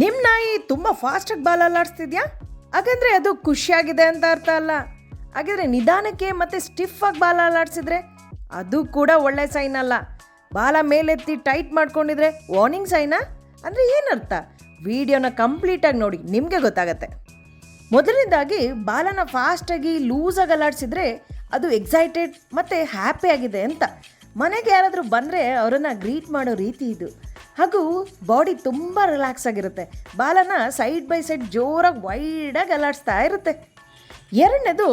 ನಿಮ್ಮ ನಾಯಿ ತುಂಬ ಫಾಸ್ಟಾಗಿ ಬಾಲ್ ಅಲ್ಲಾಡಿಸ್ತಿದ್ಯಾ? ಹಾಗಂದರೆ ಅದು ಖುಷಿಯಾಗಿದೆ ಅಂತ ಅರ್ಥ ಅಲ್ಲ. ಹಾಗಿದ್ರೆ ನಿಧಾನಕ್ಕೆ ಮತ್ತು ಸ್ಟಿಫ್ ಆಗಿ ಬಾಲ್ ಅಲ್ಲಾಡಿಸಿದ್ರೆ ಅದು ಕೂಡ ಒಳ್ಳೆ ಸೈನ್ ಅಲ್ಲ. ಬಾಲ ಮೇಲೆತ್ತಿ ಟೈಟ್ ಮಾಡ್ಕೊಂಡಿದ್ರೆ ವಾರ್ನಿಂಗ್ ಸೈನಾ ಅಂದರೆ ಏನರ್ಥ? ವಿಡಿಯೋನ ಕಂಪ್ಲೀಟಾಗಿ ನೋಡಿ, ನಿಮಗೆ ಗೊತ್ತಾಗತ್ತೆ. ಮೊದಲನೇದಾಗಿ ಬಾಲನ ಫಾಸ್ಟಾಗಿ ಲೂಸಾಗಿ ಅಲ್ಲಾಡಿಸಿದ್ರೆ ಅದು ಎಕ್ಸೈಟೆಡ್ ಮತ್ತು ಹ್ಯಾಪಿ ಆಗಿದೆ ಅಂತ. ಮನೆಗೆ ಯಾರಾದರೂ ಬಂದರೆ ಅವರನ್ನು ಗ್ರೀಟ್ ಮಾಡೋ ರೀತಿ ಇದು. ಹಾಗೂ ಬಾಡಿ ತುಂಬ ರಿಲ್ಯಾಕ್ಸ್ ಆಗಿರುತ್ತೆ. ಬಾಲನ ಸೈಡ್ ಬೈ ಸೈಡ್ ಜೋರಾಗಿ ವೈಡಾಗಿ ಅಲಾಡಿಸ್ತಾ ಇರುತ್ತೆ. ಎರಡನೇದು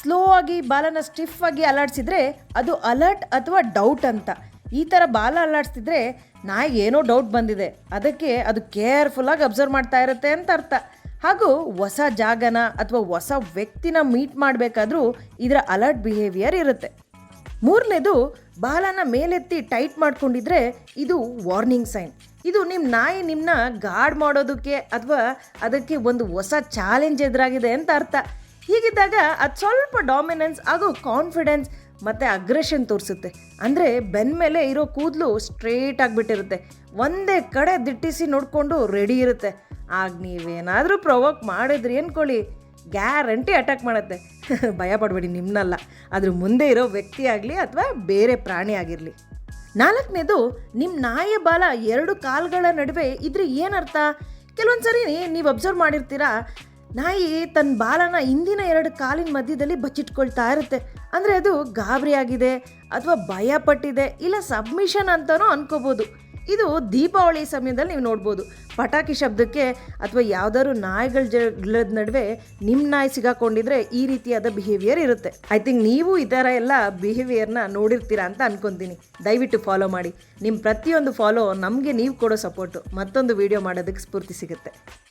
ಸ್ಲೋ ಆಗಿ ಬಾಲನ ಸ್ಟಿಫ್ ಆಗಿ ಅಲಾಡಿಸಿದ್ರೆ ಅದು ಅಲರ್ಟ್ ಅಥವಾ ಡೌಟ್ ಅಂತ. ಈ ಥರ ಬಾಲ ಅಲ್ಲಾಡಿಸ್ತಿದ್ರೆ ನಾಯಿಗೆ ಏನೋ ಡೌಟ್ ಬಂದಿದೆ. ಅದಕ್ಕೆ ಅದು ಕೇರ್ಫುಲ್ಲಾಗಿ ಅಬ್ಸರ್ವ್ ಮಾಡ್ತಾ ಇರುತ್ತೆ ಅಂತ ಅರ್ಥ. ಹಾಗೂ ಹೊಸ ಜಾಗನ ಅಥವಾ ಹೊಸ ವ್ಯಕ್ತಿನ ಮೀಟ್ ಮಾಡಬೇಕಾದ್ರೂ ಇದರ ಅಲರ್ಟ್ ಬಿಹೇವಿಯರ್ ಇರುತ್ತೆ. ಮೂರನೇದು ಬಾಲನ ಮೇಲೆತ್ತಿ ಟೈಟ್ ಮಾಡ್ಕೊಂಡಿದ್ರೆ ಇದು ವಾರ್ನಿಂಗ್ ಸೈನ್. ಇದು ನಿಮ್ಮ ನಾಯಿ ನಿಮ್ಮನ್ನ ಗಾರ್ಡ್ ಮಾಡೋದಕ್ಕೆ ಅಥವಾ ಅದಕ್ಕೆ ಒಂದು ಹೊಸ ಚಾಲೆಂಜ್ ಎದುರಾಗಿದೆ ಅಂತ ಅರ್ಥ. ಹೀಗಿದ್ದಾಗ ಅದು ಸ್ವಲ್ಪ ಡಾಮಿನೆನ್ಸ್ ಹಾಗೂ ಕಾನ್ಫಿಡೆನ್ಸ್ ಮತ್ತು ಅಗ್ರೆಷನ್ ತೋರಿಸುತ್ತೆ. ಅಂದರೆ ಬೆನ್ ಮೇಲೆ ಇರೋ ಕೂದಲು ಸ್ಟ್ರೇಟ್ ಆಗಿಬಿಟ್ಟಿರುತ್ತೆ. ಒಂದೇ ಕಡೆ ದಿಟ್ಟಿಸಿ ನೋಡಿಕೊಂಡು ರೆಡಿ ಇರುತ್ತೆ. ಆಗ ನೀವೇನಾದರೂ ಪ್ರೊವೋಕ್ ಮಾಡಿದ್ರಿ ಅಂದ್ಕೊಳ್ಳಿ ಗ್ಯಾರಂಟಿ ಅಟ್ಯಾಕ್ ಮಾಡುತ್ತೆ. ಭಯ ಪಡಬೇಡಿ ನಿಮ್ಮನ್ನಲ್ಲ ಅದ್ರ ಮುಂದೆ ಇರೋ ವ್ಯಕ್ತಿ ಆಗಲಿ ಅಥವಾ ಬೇರೆ ಪ್ರಾಣಿ ಆಗಿರಲಿ. ನಾಲ್ಕನೇದು ನಿಮ್ಮ ನಾಯ ಬಾಲ ಎರಡು ಕಾಲುಗಳ ನಡುವೆ ಇದ್ರೆ ಏನರ್ಥ? ಕೆಲವೊಂದು ಸರಿ ನೀವು ಅಬ್ಸರ್ವ್ ಮಾಡಿರ್ತೀರಾ? ನಾಯಿ ತನ್ನ ಬಾಲನ ಹಿಂದಿನ ಎರಡು ಕಾಲಿನ ಮಧ್ಯದಲ್ಲಿ ಬಚ್ಚಿಟ್ಕೊಳ್ತಾ ಇರುತ್ತೆ. ಅಂದರೆ ಅದು ಗಾಬರಿ ಆಗಿದೆ ಅಥವಾ ಭಯಪಟ್ಟಿದೆ ಇಲ್ಲ ಸಬ್ಮಿಷನ್ ಅಂತಲೂ ಅನ್ಕೋಬೋದು. ಇದು ದೀಪಾವಳಿ ಸಮಯದಲ್ಲಿ ನೀವು ನೋಡ್ಬೋದು. ಪಟಾಕಿ ಶಬ್ದಕ್ಕೆ ಅಥವಾ ಯಾವ್ದಾದ್ರು ನಾಯಿಗಳ ಜಗಳದ ನಡುವೆ ನಿಮ್ಮ ನಾಯಿ ಸಿಗಾಕೊಂಡಿದ್ರೆ ಈ ರೀತಿಯಾದ ಬಿಹೇವಿಯರ್ ಇರುತ್ತೆ. ಐ ಥಿಂಕ್ ನೀವು ಈ ಥರ ಎಲ್ಲ ಬಿಹೇವಿಯರ್ನ ನೋಡಿರ್ತೀರಾ ಅಂತ ಅನ್ಕೊತೀನಿ. ದಯವಿಟ್ಟು ಫಾಲೋ ಮಾಡಿ. ನಿಮ್ಮ ಪ್ರತಿಯೊಂದು ಫಾಲೋ ನಮಗೆ ನೀವು ಕೊಡೋ ಸಪೋರ್ಟು ಮತ್ತೊಂದು ವಿಡಿಯೋ ಮಾಡೋದಕ್ಕೆ ಸ್ಫೂರ್ತಿ ಸಿಗುತ್ತೆ.